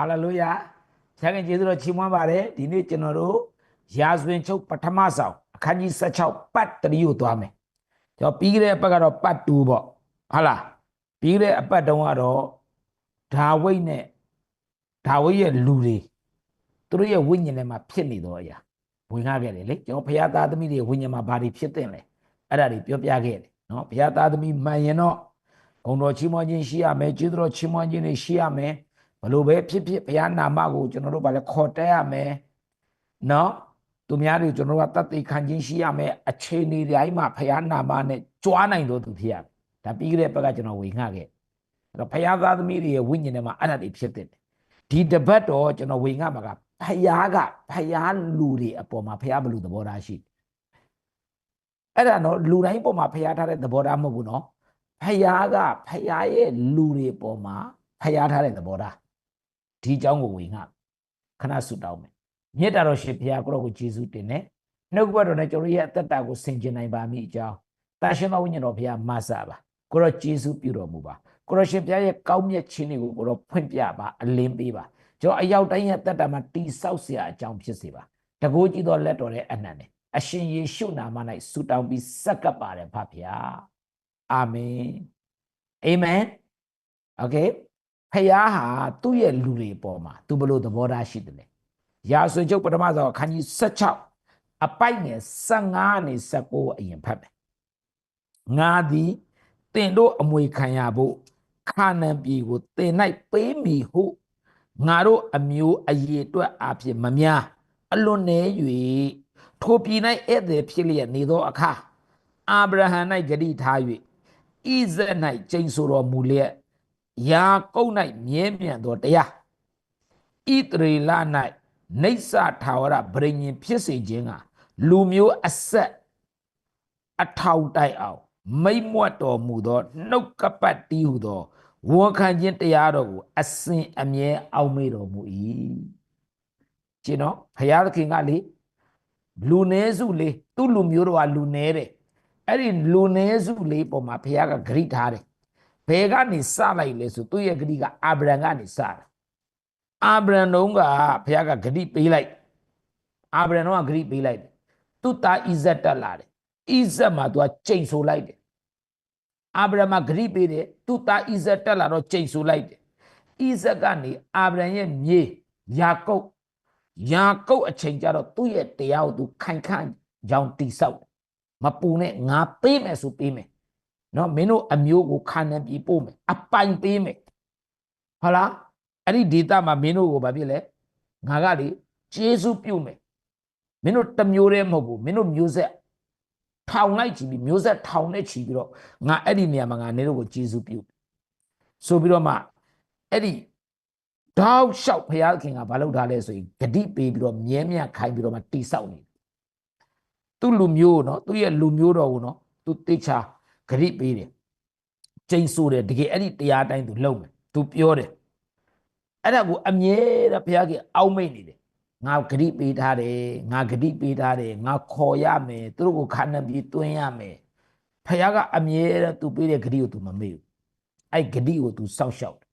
ဟာလေလုယာဆရာခင်ကျေးဇူးတော်ချီးမွမ်းပါတယ်ဒီနေ့ကျွန်တော်တို့ရာဇဝင်ချုပ်ပထမဆောင်အခန်းကြီး16ပတ်3ကိုသွားမယ်ကျွန်တော်ပြီးခဲ့တဲ့အပတ်ကတော့ပတ်2ပေါ့ဟုတ်လားပြီးခဲ့တဲ့အပတ်တုန်းကတော့ဒါဝိဒ်နဲ့ဒါဝိဒ်ရဲ့လူတွေသူတို့ရဲ့ဝိညာဉ်ထဲမှာဖြစ်နေတော့အရာဝင်ကားခဲ့တယ်လေကျွန်တော်ဘုရားသားသမီးတွေဝိညာဉ်မှာဘာတွေဖြစ်တဲ့လဲအဲ့ဒါတွေပြောပြခဲ့တယ်နော်ဘုရားသားသမီးမှန်ရင်တော့ဂုဏ်တော်ချီးမွမ်းခြင်းရှိရမယ်ကျေးဇူးတော်ချီးမွမ်းခြင်းတွေရှိရမယ် ဘလို့ပဲဖြစ်ဖြစ်ဘုရားနာမကိုကျွန်တော်တို့ဗာလဲခေါ်တက်ရမယ်နော်သူများတွေကျွန်တော်တို့ကတတ်သိခံခြင်းရှိရမယ်အချိန်ဒီတိုင်းမှာဘုရားနာမနဲ့ကြွားနိုင်တော့သူဖြစ်ရမယ်ဒါပြီးခဲ့တဲ့ဘက်ကကျွန်တော်ဝေငှခဲ့အဲ့တော့ဘုရားသားသမီးတွေရဲ့ဝိညာဉ်ထဲမှာအဲ့ဒါတွေဖြစ်တဲ့ဒီတပတ်တော့ကျွန်တော်ဝေငှမှာကဘုရားကဘုရားလူတွေအပေါ်မှာဘုရားဘလူသဘောထားရှိအဲ့ဒါတော့လူတိုင်းပေါ်မှာဘုရားထားတဲ့သဘောထားမဟုတ်ဘူးနော်ဖယားကဖယားရဲ့လူတွေပေါ်မှာဖယားထားတဲ့သဘောထား ဒီအကြောင်းကိုဝင်ငါခဏဆုတောင်းမယ်မြတ်တာတော်ရှင်ဖယားကိုရောကိုယေရှုတင်တယ်နှုတ်ကပတ်တော်နဲ့ကျွန်တော်ရဲ့အသက်တာကိုဆင်ခြင်နိုင်ပါမိအကြောင်းတာရှင်တော်ဝိညာဉ်တော်ဖယားမဆပါကိုရောယေရှုပြုတော်မူပါကိုရောရှင်ဖယားရဲ့ကောင်းမြတ်ခြင်းတွေကိုကိုရောဖွင့်ပြပါအလင်းပေးပါကျွန်တော်အရောက်တိုင်းရဲ့အသက်တာမှာတိဆောက်เสียအကြောင်းဖြစ်စေပါတကိုးကြည့်တော်လက်တော်ရဲ့အနန္တနဲ့အရှင်ယေရှုနာမ၌ဆုတောင်းပြီးစက္ကပ်ပါတယ်ဖဖယားအာမင်အာမင်โอเค ဖခင်ဟာသူ့ရဲ့လူတွေပေါ်မှာသူဘလို့သဘောထားရှိတယ်လေရာဇဝင်ကျုပ်ပထမဆုံးအခန်းကြီး16အပိုက်ငယ်15နဲ့19အရင်ဖတ်မယ်ငါသည်တင်တို့အမွေခံရဖို့ခါနန်ပြည်ကိုတင်၌ပေးမိဟုငါတို့အမျိုးအရေအတွက်အဖြစ်မများအလွန်နေ၍ထိုပြည်၌ဧည့်သည်ဖြစ်လျက်နေသောအခါအာဗြဟံ၌ဂတိထား၍ဣဇက်၌ကျိန်ဆိုတော်မူလျက် ယာကုပ်၌မြဲမြံသောတရားဣတရေလ၌နေဆာထာဝရဗြိညင်ဖြစ်စေခြင်းကလူမျိုးအဆက်အထောင်တိုက်အောင်မိမ့်မွတ်တော်မူသောနှုတ်ကပတ်တီးဟုသောဝန်ခံခြင်းတရားတော်ကိုအစဉ်အမြဲအောက်မေ့တော်မူ၏ကျင်တော့ဘုရားသခင်ကလေလူနည်းစုလေးသူ့လူမျိုးတော်ကလူနည်းတယ်အဲ့ဒီလူနည်းစုလေးပေါ်မှာဘုရားကဂရိထားတယ် ဘယ်ကနေစလိုက်လဲဆိုသူ့ရဲ့ဂရိကအာဗြဟံကနေစတာအာဗြဟံတုန်းကဘုရားကဂရိပေးလိုက်အာဗြဟံတုန်းကဂရိပေးလိုက်တယ်သူ့သားဣဇက်တက်လာတယ်ဣဇက်မှာသူကကျိန်ဆိုလိုက်တယ်အာဗြဟံမှာဂရိပေးတယ်သူ့သားဣဇက်တက်လာတော့ကျိန်ဆိုလိုက်တယ်ဣဇက်ကနေအာဗြဟံရဲ့မြေယာကုပ်ယာကုပ်အချိန်ကျတော့သူ့ရဲ့တရားကိုသူခိုင်ခန့်ကြောင်တိဆောက်မပူနဲ့ငါပေးမယ်ဆိုပေးမယ် နော်မင်းတို့အမျိုးကိုခါနန်ပြည်ပို့မယ်အပိုင်ပေးမယ်ဟုတ်လားအဲ့ဒီဒေတာမှာမင်းတို့ကိုဘာဖြစ်လဲငါကလေကျေးဇူးပြုမယ်မင်းတို့တမျိုးတည်းမဟုတ်ဘူးမင်းတို့မျိုးဆက်ထောင်လိုက်ချီပြီးမျိုးဆက်ထောင်နဲ့ချီပြီးတော့ငါအဲ့ဒီနေရာမှာငါနေတို့ကိုကျေးဇူးပြုဆိုပြီးတော့မှအဲ့ဒီတောက်လျှောက်ဘုရားခင်ကဘာလုပ်ထားလဲဆိုရင်ဂတိပေးပြီးတော့မြဲမြတ်ခိုင်းပြီးတော့မှတိဆောက်နေသူ့လူမျိုးနော်သူ့ရဲ့လူမျိုးတော်ကိုနော်သူတေချာ ဂရိပေးတယ်ကျိန်ဆိုတယ်တကယ်အဲ့ဒီတရားတိုင်းသူလုပ်မယ်သူပြောတယ်အဲ့ဒါကိုအမြဲတမ်းဘုရားကအောက်မိတ်နေတယ်ငါဂရိပေးထားတယ်ငါဂရိပေးထားတယ်ငါခေါ်ရမယ်သူတို့ကိုခန္ဓာပြီးတွင်းရမယ်ဘုရားကအမြဲတမ်းသူပေးတဲ့ဂရိကိုသူမမေ့ဘူးအဲ့ဂရိကိုသူစောင့်ရှောက်တယ်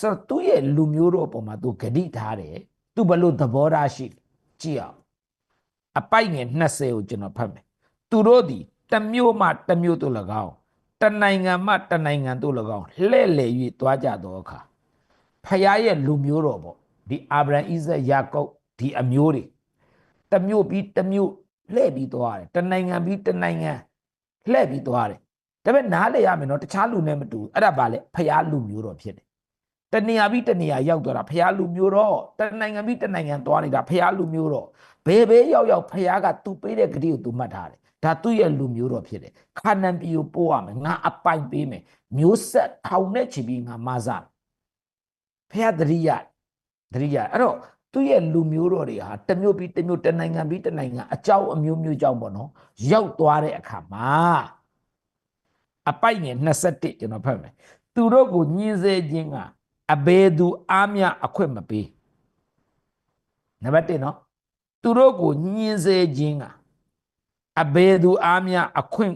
ဆိုတော့သူ့ရဲ့လူမျိုးတို့အပေါ်မှာသူဂရိထားတယ်သူဘလို့သဘောထားရှိကြည့်အောင်အပိုက်ငယ်20ကိုကျွန်တော်ဖတ်မယ်သူတို့သည် တမျိုးမှတမျိုးတို့၎င်းတနိုင်ငံမှတနိုင်ငံတို့၎င်းလှဲ့လေ၍သွားကြသောအခါဖခင်ရဲ့လူမျိုးတော်ပေါ့ဒီအာဗြဟံဣဇက်ယာကုပ်ဒီအမျိုးတွေတမျိုးပြီးတမျိုးလှဲ့ပြီးသွားတယ်တနိုင်ငံပြီးတနိုင်ငံလှဲ့ပြီးသွားတယ်ဒါပေမဲ့နားလေရမယ်နော်တခြားလူနဲ့မတူအဲ့ဒါပါလေဖခင်လူမျိုးတော်ဖြစ်တယ်တနေရာပြီးတနေရာရောက်သွားတာဖခင်လူမျိုးတော်တနိုင်ငံပြီးတနိုင်ငံသွားနေတာဖခင်လူမျိုးတော်ဘယ်ဘဲရောက်ရောက်ဖခင်ကသူပေးတဲ့ဂတိကိုသူမှတ်ထားတယ် ဒါသူ့ရဲ့လူမျိုးတော်ဖြစ်တယ်ခါနန်ပြည်ကိုပို့ရမယ်ငါအပိုင်ပေးမယ်မျိုးဆက်ထောင်နဲ့ချီပြီးငါမဆဖះတရိယတရိယအဲ့တော့သူ့ရဲ့လူမျိုးတော်တွေဟာတမျိုးပြီးတမျိုးတနိုင်ငံပြီးတနိုင်ငံအကြောင်းအမျိုးမျိုးကြောင့်ပေါ့နော်ရောက်သွားတဲ့အခါမှာအပိုက်ငယ်21ကျွန်တော်ဖတ်မယ်သူတို့ကိုညှင်းဆဲခြင်းကအဘယ်သူအားမြအခွင့်မပေးနံပါတ်1နော်သူတို့ကိုညှင်းဆဲခြင်းက အဘယ်သူအားများအခွင့်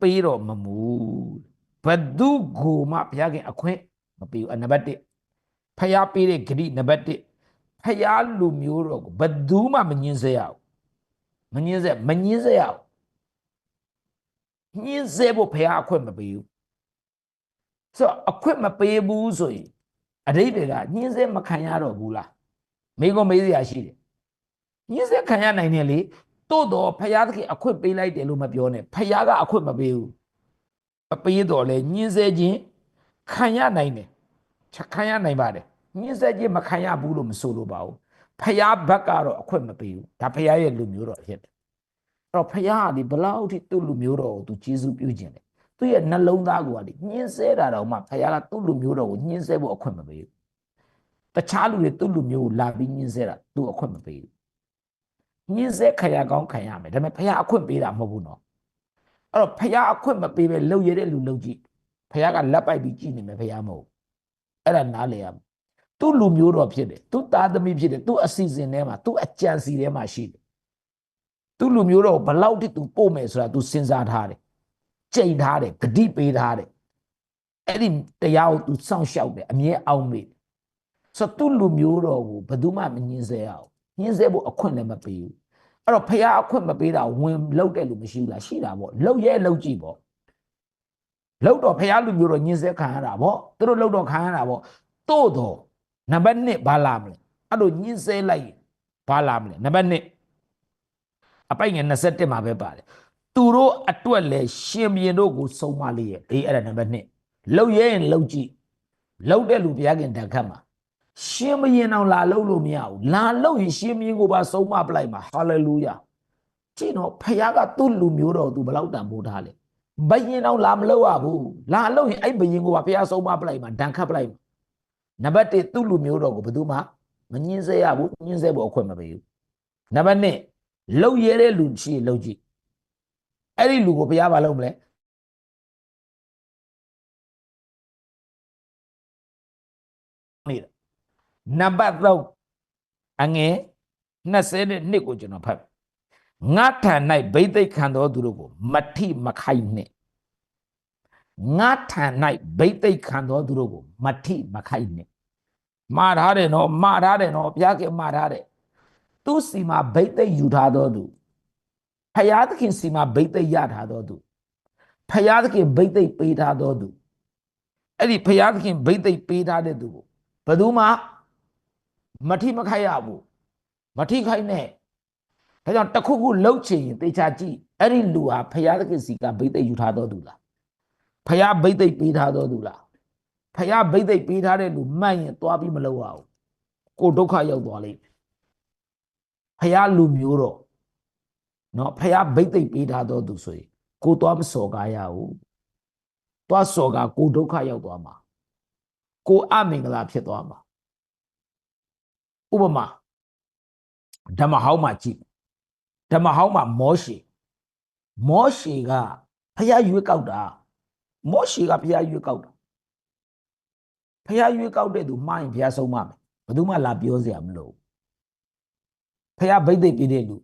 ပေးတော်မမူဘသူကိုမှဘုရားခင်အခွင့်မပေးဘူးနံပါတ်1ဖျားပေးတဲ့ဂရိနံပါတ်1ဖျားလူမျိုးတော်ကိုဘယ်သူမှမငင်းစေရအောင်မငင်းစေမငင်းစေရအောင်ညင်းစေဖို့ဖျားအခွင့်မပေးဘူးဆိုတော့အခွင့်မပေးဘူးဆိုရင်အတိတ်တွေကညင်းစေမခံရတော့ဘူးလားမိကောမေးစရာရှိတယ်ညင်းစေခံရနိုင်တယ်လေ တိုးတော့ဖျားသခင်အခွင့်ပေးလိုက်တယ်လို့မပြောနဲ့ဖျားကအခွင့်မပေးဘူးမပေးတော့လဲညင်းစေခြင်းခံရနိုင်တယ်ချက်ခံရနိုင်ပါတယ်ညင်းစေခြင်းမခံရဘူးလို့မဆိုလိုပါဘူးဖျားဘက်ကတော့အခွင့်မပေးဘူးဒါဖျားရဲ့လူမျိုးတော်ဖြစ်တယ်အဲ့တော့ဖျားကဒီဘလောက်ထိသူ့လူမျိုးတော်ကိုသူကျေးဇူးပြုခြင်းတယ်သူ့ရဲ့နှလုံးသားကိုကလေညှင်းဆဲတာတော့မှဖခင်ကသူ့လူမျိုးတော်ကိုညှင်းဆဲဖို့အခွင့်မပေးဘူးတခြားလူတွေသူ့လူမျိုးကိုလာပြီးညှင်းဆဲတာသူ့အခွင့်မပေးဘူး ညှင်းဆဲခရကောင်းခံရမယ်ဒါပေမဲ့ဖခင်အခွင့်ပေးတာမဟုတ်ဘူးနော်အဲ့တော့ဖခင်အခွင့်မပေးပဲလှုပ်ရတဲ့လူလှုပ်ကြည့်ဖခင်ကလက်ပိုက်ပြီးကြည့်နေမယ်ဖခင်မဟုတ်အဲ့ဒါနားလေရမယ်သူ့လူမျိုးတော်ဖြစ်တယ်သူ့သားသမီးဖြစ်တယ်သူ့အစီအစဉ်ထဲမှာသူ့အကြံစီထဲမှာရှိတယ်သူ့လူမျိုးတော်ဘလောက်တိသူပို့မယ်ဆိုတာသူစဉ်းစားထားတယ်ကြိတ်ထားတယ်ဂတိပေးထားတယ်အဲ့ဒီတရားကို तू စောင့်ရှောက်တယ်အမြဲအောင်မေ့ဆိုတော့သူ့လူမျိုးတော်ကိုဘယ်သူမှမညှင်းဆဲရအောင် ညှင်းဆဲဖို့အခွင့်လည်းမပေးဘူးအဲ့တော့ဖះအခွင့်မပေးတာဝင်လောက်တဲ့လူမရှိဘူးလားရှိတာပေါ့လောက်ရဲလောက်ကြည့်ပေါ့လောက်တော့ဖះလူမျိုးတော်ညှင်းဆဲခံရတာပေါ့သူတို့လောက်တော့ခံရတာပေါ့တို့တော့နံပါတ်1ဘာလာမလဲအဲ့လိုညှင်းဆဲလိုက်ဘာလာမလဲနံပါတ်1အပိုက်ငယ်21မှာပဲပါတယ်သူတို့အတွက်လဲရှင်ဘရင်တို့ကိုစုံမလေးရဲ့အေးအဲ့ဒါနံပါတ်1လောက်ရဲရင်လောက်ကြည့်လောက်တဲ့လူဘုရားခင်တန်ခတ်မှာ ရှင်ဘရင်အောင်လာလောက်လို့မရဘူးလာလောက်ရင်ရှင်ဘရင်ကိုပါစုံမပလိုက်မှာဟာလေလုယာကြည့်တော့ဖခင်ကသူ့လူမျိုးတော်သူဘလောက်တန်ဖိုးထားလဲဘယင်အောင်လာမလောက်ရဘူးလာလောက်ရင်အဲ့ဘယင်ကိုပါဖခင်စုံမပလိုက်မှာဒဏ်ခတ်ပလိုက်မှာနံပါတ်1သူ့လူမျိုးတော်ကိုဘယ်သူမှမငင်းစေရဘူးငင်းစေဖို့အခွင့်မပေးဘူးနံပါတ်2လောက်ရဲတဲ့လူရှိလောက်ကြည့်အဲ့ဒီလူကိုဘုရားဘာလုပ်မလဲနေတာ နံပါတ်3အငယ်22ကိုကျွန်တော်ဖတ်ငါထံ၌ဗိသိက်ခံတော်သူတို့ကိုမထိမခိုက်နှင့်ငါထံ၌ဗိသိက်ခံတော်သူတို့ကိုမထိမခိုက်နှင့်မှားထားတယ်နော်မှားထားတယ်နော်ဘုရားကမှားထားတယ်သူစီမှာဗိသိက်ယူထားတော်သူဖယားသခင်စီမှာဗိသိက်ရထားတော်သူဖယားသခင်ဗိသိက်ပေးထားတော်သူအဲ့ဒီဖယားသခင်ဗိသိက်ပေးထားတဲ့သူကိုဘယ်သူမှ မထိမခိုက်ရဘူးမထိခိုက်နဲ့ဒါကြောင့်တခုခုလှုပ်ချင်ရင်တေချာကြည့်အဲ့ဒီလူဟာဖယားသခင်စီကဗိသိက်ယူထားတော်သူလားဖယားဗိသိက်ပေးထားတော်သူလားဖယားဗိသိက်ပေးထားတဲ့လူမှတ်ရင်သွားပြီးမလုပ်ရဘူးကိုဒုက္ခရောက်သွားလိမ့်မယ်ဖယားလူမျိုးတော့နော်ဖះဗိတ်သိပ်ပေးထားတော့သူဆိုရင်ကိုသွားမစော်ကားရဘူးသွားစော်ကားကိုဒုက္ခရောက်သွားမှာကိုအမင်္ဂလာဖြစ်သွားမှာ ဥပမာဓမ္မဟောင်းမှာကြည့်ဓမ္မဟောင်းမှာမောရှေမောရှေကဖះရွေးကောက်တာမောရှေကဖះရွေးကောက်တာဖះရွေးကောက်တဲ့သူမှားရင်ဖះဆုံးမမယ်ဘယ်သူမှလာပြောစရာမလိုဖះဗိတ်သိပ်ပြည့်တဲ့လူ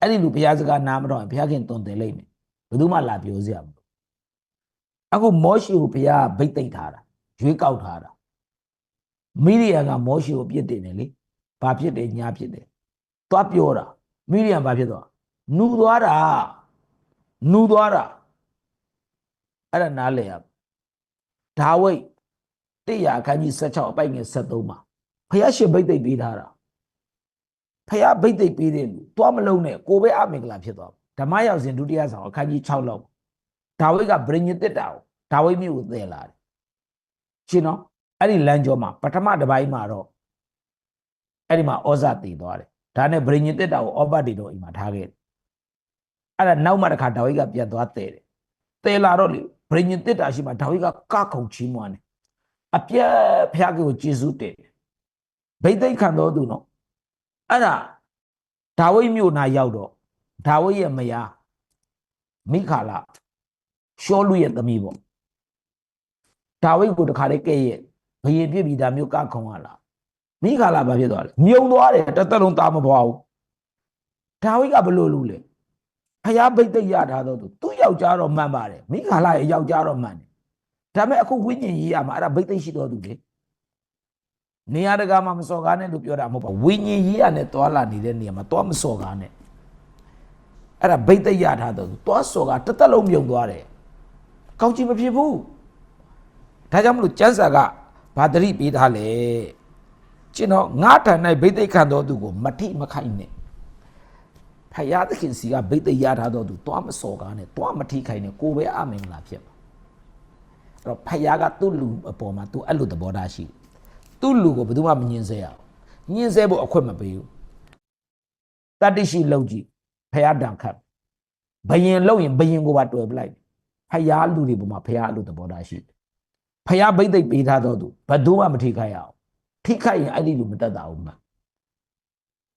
အဲ့ဒီလူဘုရားစကားနားမတော့ရင်ဘုရားခင်တုံတယ်လိမ့်မယ်ဘယ်သူမှလာပြောစရာမလိုအခုမောရှေကိုဘုရားဗိတ်သိမ့်ထားတာရွေးကောက်ထားတာမိရိယံကမောရှေကိုပြစ်တင်တယ်လေ ဘာဖြစ်တယ်ညာဖြစ်တယ်သွားပြောတာမိရိယံဘာဖြစ်သွားနူသွားတာနူသွားတာအဲ့ဒါနားလေရဒါဝိတ်တရားအခန်းကြီး16အပိုက်ငယ်73မှာဘုရားရှင်ဗိတ်သိမ့်ပေးထားတာဖះဗိတ်သိပ်ပေးတဲ့လူသွားမလုံးနဲ့ကိုပဲအမင်္ဂလာဖြစ်သွားဓမ္မရောက်စဉ်ဒုတိယဆောင်အခန်းကြီး6လောက်ဒါဝိဒ်ကဗြိညတစ်တာကိုဒါဝိဒ်မြို့ကိုသယ်လာတယ်ရှင်းနော်အဲ့ဒီလမ်းကျော်မှာပထမတစ်ပိုင်းမှာတော့ အဲ့ဒီမှာဩဇာတည်သွားတယ်ဒါနဲ့ဗြိညတစ်တာကိုဩဘတ်တွေတော့အိမ်မှာထားခဲ့တယ်အဲ့ဒါနောက်မှတစ်ခါဒါဝိဒ်ကပြန်သွားသယ်တယ်သယ်လာတော့လေဗြိညတစ်တာရှိမှဒါဝိဒ်ကကခုန်ချီးမွမ်းတယ်အပြက်ဖះကိုကျေးဇူးတင်တယ်ဗိသိက်ခံတော်သူနော်အဲ့ဒါဒါဝိဒ်မြို့နာရောက်တော့ဒါဝိဒ်ရဲ့မယားမိခါလာရှောလူရဲ့သမီးပေါ့ဒါဝိဒ်ကိုတခါလေးကဲ့ရဲ့ဘယင်ပြစ်ပြီးဒါမျိုးကခုံရလား မိခါလာဘာဖြစ်သွားလဲမြုံသွားတယ်တစ်သက်လုံးသားမပွားဘူးဒါဝိဒ်ကဘလို့လူလဲဖျားဘိတ်သိက်ရထားတော့သူသူ့ယောက်ျားတော့မှန်ပါတယ်မိခါလာရဲ့ယောက်ျားတော့မှန်တယ်ဒါပေမဲ့အခုဝိညာဉ်ရေးရမှာအဲ့ဒါဘိတ်သိက်ရှိတော်သူလေနေရာတကာမှာမစော်ကားနဲ့လို့ပြောတာမဟုတ်ပါဝိညာဉ်ကြီးရနဲ့တွာလာနေတဲ့နေရာမှာတွားမစော်ကားနဲ့အဲ့ဒါဘိတ်သိက်ရထားတော့တွားစော်ကားတစ်သက်လုံးမြုံသွားတယ်ကောင်းချီမဖြစ်ဘူးဒါကြောင့်မလို့ကျမ်းစာကဘာတတိပေးထားလဲ ကျွန်တော်ငါထံ၌ဘိတ်သိက်ခံတော်သူကိုမထိမခိုက်နဲ့ဖယားသခင်စီကဘိတ်သိက်ရထားတော်သူတွားမစော်ကားနဲ့တွားမထိခိုက်နဲ့ကိုယ်ပဲအမင်္ဂလာဖြစ်မှာအဲ့တော့ဖယားကသူ့လူအပေါ်မှာသူအဲ့လိုသဘောထားရှိတယ်သူ့လူကိုဘယ်သူမှမညှင်းဆဲရအောင်ညှင်းဆဲဖို့အခွင့်မပေးဘူးတတ္တိရှိလောက်ကြည့်ဖះတံခတ်ဘယင်လောက်ရင်ဘယင်ကိုပါတွေ့ပလိုက်ဖះလူတွေပေါ်မှာဖះအလိုသဘောထားရှိတယ်ဖះဘိတ်သိက်ပေးထားတော့သူဘယ်သူမှမထိခိုက်ရအောင် ထိခိုက်ရင်အဲ့ဒီလူမတက်တာဘူးမှာ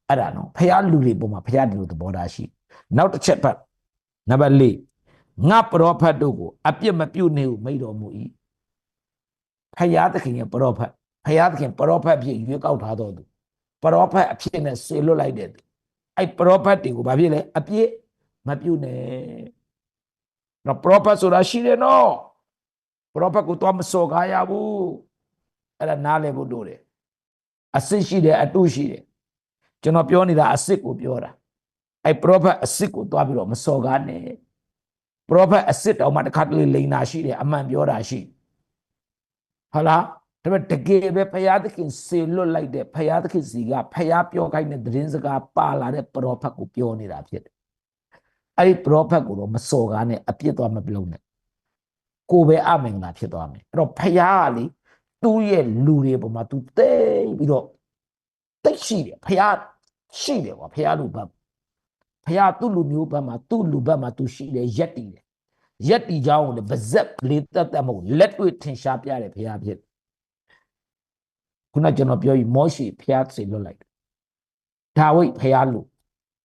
အဲ့ဒါနော်ဖះလူတွေပေါ်မှာဖះဒီလိုသဘောထားရှိနောက်တစ်ချက်ဖတ်နံပါတ်၄ငါပရောဖတ်တို့ကိုအပြစ်မပြုတ်နေဟုမိန့်တော်မူ၏ဖះသခင်ရဲ့ပရောဖတ်ဖယားသခင်ပရောဖက်ဖြစ်ရွေးကောက်ထားတော်သူပရောဖက်အဖြစ်နဲ့ဆေလွတ်လိုက်တဲ့သူအဲ့ပရောဖက်တွေကိုဘာဖြစ်လဲအပြစ်မပြုတ်နဲ့တော့ပရောဖက်ဆိုတာရှိတယ်နော်ပရောဖက်ကိုတော့မစော်ကားရဘူးအဲ့ဒါနားလည်ဖို့လိုတယ် အစစ်ရှိတယ်အတုရှိတယ်ကျွန်တော်ပြောနေတာအစစ်ကိုပြောတာအဲ့ပရောဖက်အစစ်ကိုတွားပြီးတော့မစော်ကားနဲ့ပရောဖက်အစစ်တောင်မှတစ်ခါတလေလိန်တာရှိတယ်အမှန်ပြောတာရှိဟုတ်လားဒါပေမဲ့တကယ်ပဲဖယားသခင်စေလွတ်လိုက်တဲ့ဖယားသခင်စီကဖယားပြောခိုင်းတဲ့သတင်းစကားပါလာတဲ့ပရောဖက်ကိုပြောနေတာဖြစ်တယ်။အဲ့ဒီပရောဖက်ကိုတော့မစော်ကားနဲ့အပြစ်သွားမပြုံးနဲ့။ကိုယ်ပဲအမင်္ဂလာဖြစ်သွားမယ်။အဲ့တော့ဖယားကလေ သူ့ရဲ့လူတွေပေါ်မှာ तू တိတ်ပြီးတော့တိတ်ရှိတယ်ဖယားရှိတယ်ကွာဖယားလူဘက်ဖယားသူ့လူမျိုးဘက်မှာသူ့လူဘက်မှာ तू ရှိတယ်ရက်တည်တယ်။ရက်တည်ကြောင်းကိုလေဗဇက်လေးတက်တက်မဟုတ်လက်တွေ့ထင်ရှားပြတယ်ဖယားဖြစ်တယ်ခုနကျွန်တော်ပြောပြီးမောရှိဖျားစေလွတ်လိုက်တယ်ဒါဝိတ်ဖျားလူ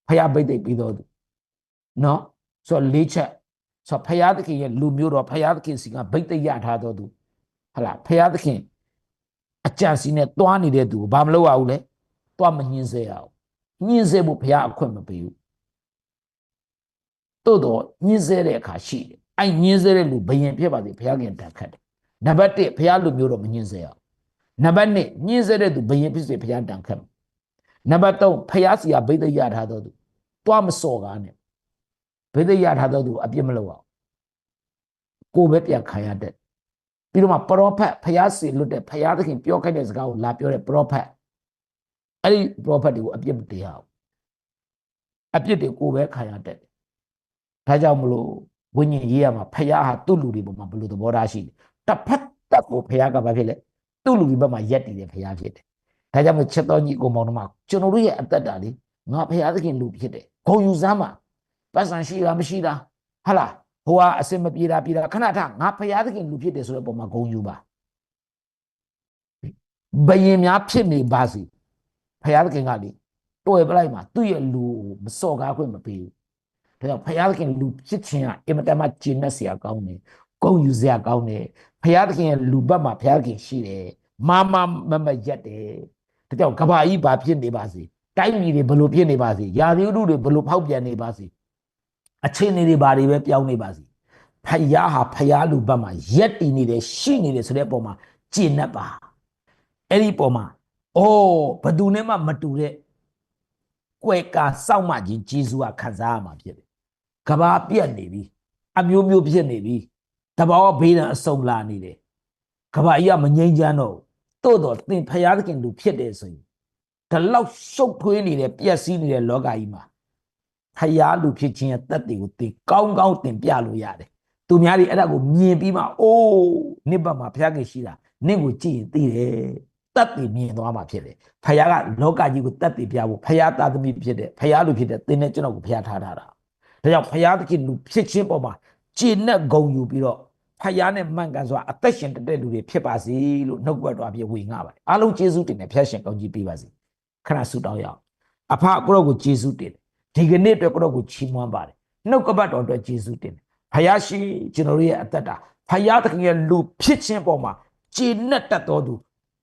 ဖျားဘိတ်သိက်ပြီးတော့သူနော်ဆိုတော့လေးချက်ဆိုတော့ဖျားသခင်ရဲ့လူမျိုးတော်ဖျားသခင်စီကဘိတ်သိက်ရထားတော့သူ ဟလာဖျားသခင်အကြံစီနဲ့တွားနေတဲ့သူကိုဘာမလုပ်ရဘူးလဲတွားမညှင်းစေရအောင်ညှင်းစေဖို့ဖျားအခွင့်မပေးဘူးတို့တော့ညှင်းစေတဲ့အခါရှိတယ်အဲ့ညှင်းစေတဲ့လူဘယင်ဖြစ်ပါစေဖျားခင်တန်ခတ်တယ်နံပါတ်1ဖျားလူမျိုးတော်မညှင်းစေရအောင်နံပါတ်2ညှင်းဆဲတဲ့သူဘယင်ဖြစ်စေဘုရားတန်ခတ်နံပါတ်3ဖျားစီကဘိသိက်ရထားတော့သူတွားမစော်ကားနဲ့ဘိသိက်ရထားတော့သူအပြစ်မလုပ်အောင်ကိုယ်ပဲပြန်ခံရတဲ့ ပြီးတော့မှပရောဖက်ဖျားစီလွတ်တဲ့ဖျားသခင်ပြောခိုင်းတဲ့စကားကိုလာပြောတဲ့ပရောဖက်အဲ့ဒီပရောဖက်တွေကိုအပြစ်မတရားအောင်အပြစ်တွေကိုယ်ပဲခံရတဲ့ဒါကြောင့်မလို့ဝိညာဉ်ရေးရမှာဖျားဟာသူ့လူတွေပေါ်မှာဘယ်လိုသဘောထားရှိလဲတစ်ဖက်တက်ကိုဖျားကဘာဖြစ်လဲသူ့လူတွေဘက်မှာရက်တည်တဲ့ဖရားဖြစ်တယ်။ဒါကြောင့်မို့ချက်တော်ကြီးကိုမောင်တို့မှာကျွန်တော်တို့ရဲ့အသက်တာလေးငါဖရားသခင်လူဖြစ်တယ်။ဂုံယူစမ်းမှာပတ်စံရှိတာမရှိတာဟာလား ဟိုကအစင်မပြေတာပြေတာခဏထငါဖရားသခင်လူဖြစ်တယ်ဆိုတဲ့ပုံမှာဂုံယူပါဘယင်များဖြစ်နေပါစေဖရားသခင်ကလေတွေ့ပလိုက်မှာသူ့ရဲ့လူကိုမစော်ကားခွင့်မပေးဘူး။ဒါကြောင့်ဖရားသခင်လူဖြစ်ခြင်းကအင်မတန်မှကျင့်တတ်စရာကောင်းတယ်။ဂုံယူစရာကောင်းတယ်။ဖရားသခင်ရဲ့လူဘက်မှာဖရားသခင်ရှိတယ်။မာမမမရက်တယ်။ဒါကြောင့်ကဘာကြီးဘာဖြစ်နေပါစေ။တိုင်းပြည်တွေဘလို့ဖြစ်နေပါစေ။ယာသီဥတုတွေဘလို့ဖောက်ပြန်နေပါစေ။ အချိန်တွေဘာတွေပဲပြောင်းနေပါစေ။ဖရားဟာဖရားလူဘက်မှာရက်တည်နေတယ်ရှိနေတယ်ဆိုတဲ့အပေါ်မှာကျင့်တတ်ပါ။အဲ့ဒီပုံမှာအိုးဘသူနဲ့မှမတူတဲ့ကွယ်ကာစောက်မှခြင်းဂျေဇုကခံစားရမှာဖြစ်တယ်။ကဘာပြက်နေပြီ။အမျိုးမျိုးဖြစ်နေပြီ။တဘာဝဘေးဒဏ်အစုံလာနေတယ်။ကဘာကြီးကမငြိမ်းချမ်းတော့တိုးတော့သင်ဖျားသခင်လူဖြစ်တယ်ဆိုရင်ဒီလောက်ရှုပ်ထွေးနေတဲ့ပျက်စီးနေတဲ့လောကကြီးမှာ ဖျားလူဖြစ်ခြင်းရဲ့တက်တွေကိုသင်ကောင်းကောင်းသင်ပြလို့ရတယ်။သူများတွေအဲ့ဒါကိုမြင်ပြီးမှအိုးနိဗ္ဗာန်မှာဖျားခင်ရှိတာနင့်ကိုကြည့်ရင်သိတယ်။တက်တွေမြင်သွားမှာဖြစ်တယ်။ဖျားကလောကကြီးကိုတက်တွေပြဖို့ဖျားသားသမီးဖြစ်တဲ့ဖျားလူဖြစ်တဲ့သင်နဲ့ကျွန်တော်ကိုဖျားထားတာ။ဒါကြောင့်ဖျားသခင်လူဖြစ်ခြင်းပေါ်မှာကျင့်နဲ့ဂုံယူပြီးတော့ဖယားနဲ့မှန်ကန်စွာအသက်ရှင်တတဲ့လူတွေဖြစ်ပါစေလို့နှုတ်ကပတ်တော်အပြည့်ဝေငှပါတယ်အားလုံးကျေးဇူးတင်တယ်ဖျက်ရှင်ကောင်းကြီးပေးပါစေခဏဆုတောင်းရအောင်အဖကိုရောကိုကျေးဇူးတင်တယ် ဒီကနေ့အတွက်ကိုရောကိုချီးမွမ်းပါတယ်နှုတ်ကပတ်တော်အတွက်ကျေးဇူးတင်တယ်ဖယားရှိကျွန်တော်ရဲ့အသက်တာဖယားသခင်ရဲ့လူဖြစ်ခြင်းပေါ်မှာကျေနပ်တတ်တော်သူ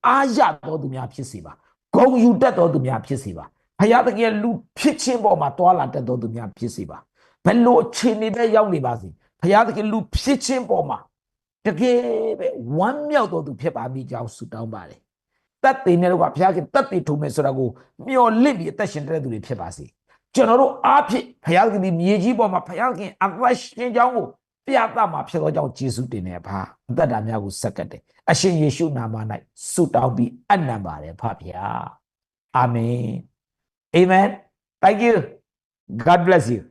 အာရတော်သူများဖြစ်စေပါဂုံယူတတ်တော်သူများဖြစ်စေပါဖယားသခင်ရဲ့လူဖြစ်ခြင်းပေါ်မှာတွာလာတတ်တော်သူများဖြစ်စေပါဘယ်လိုအခြေအနေပဲရောက်နေပါစေဘုရားသခင်လူဖြစ်ခြင်းပေါ်မှာတကယ်ပဲဝမ်းမြောက်တော်သူဖြစ်ပါမိကြောင်းဆုတောင်းပါတယ်တက်တည်နေတော့ကဘုရားခင်တက်တည်ထုံမယ်ဆိုတာကိုမျော်လင့်ပြီးအသက်ရှင်တဲ့သူတွေဖြစ်ပါစေ ကျွန်တော်တို့အားဖြင့်ဘုရားခင်ဒီမြေကြီးပေါ်မှာဘုရားခင်အသက်ရှင်ကြောင်းကိုပြသမှာဖြစ်သောကြောင့်ယေရှုတင်နေပါအသက်တာများကိုဆက်ကတ်တယ်အရှင်ယေရှုနာမ၌ဆုတောင်းပြီးအနံပါတယ်ဖဗျာအာမင် amen thank you god bless you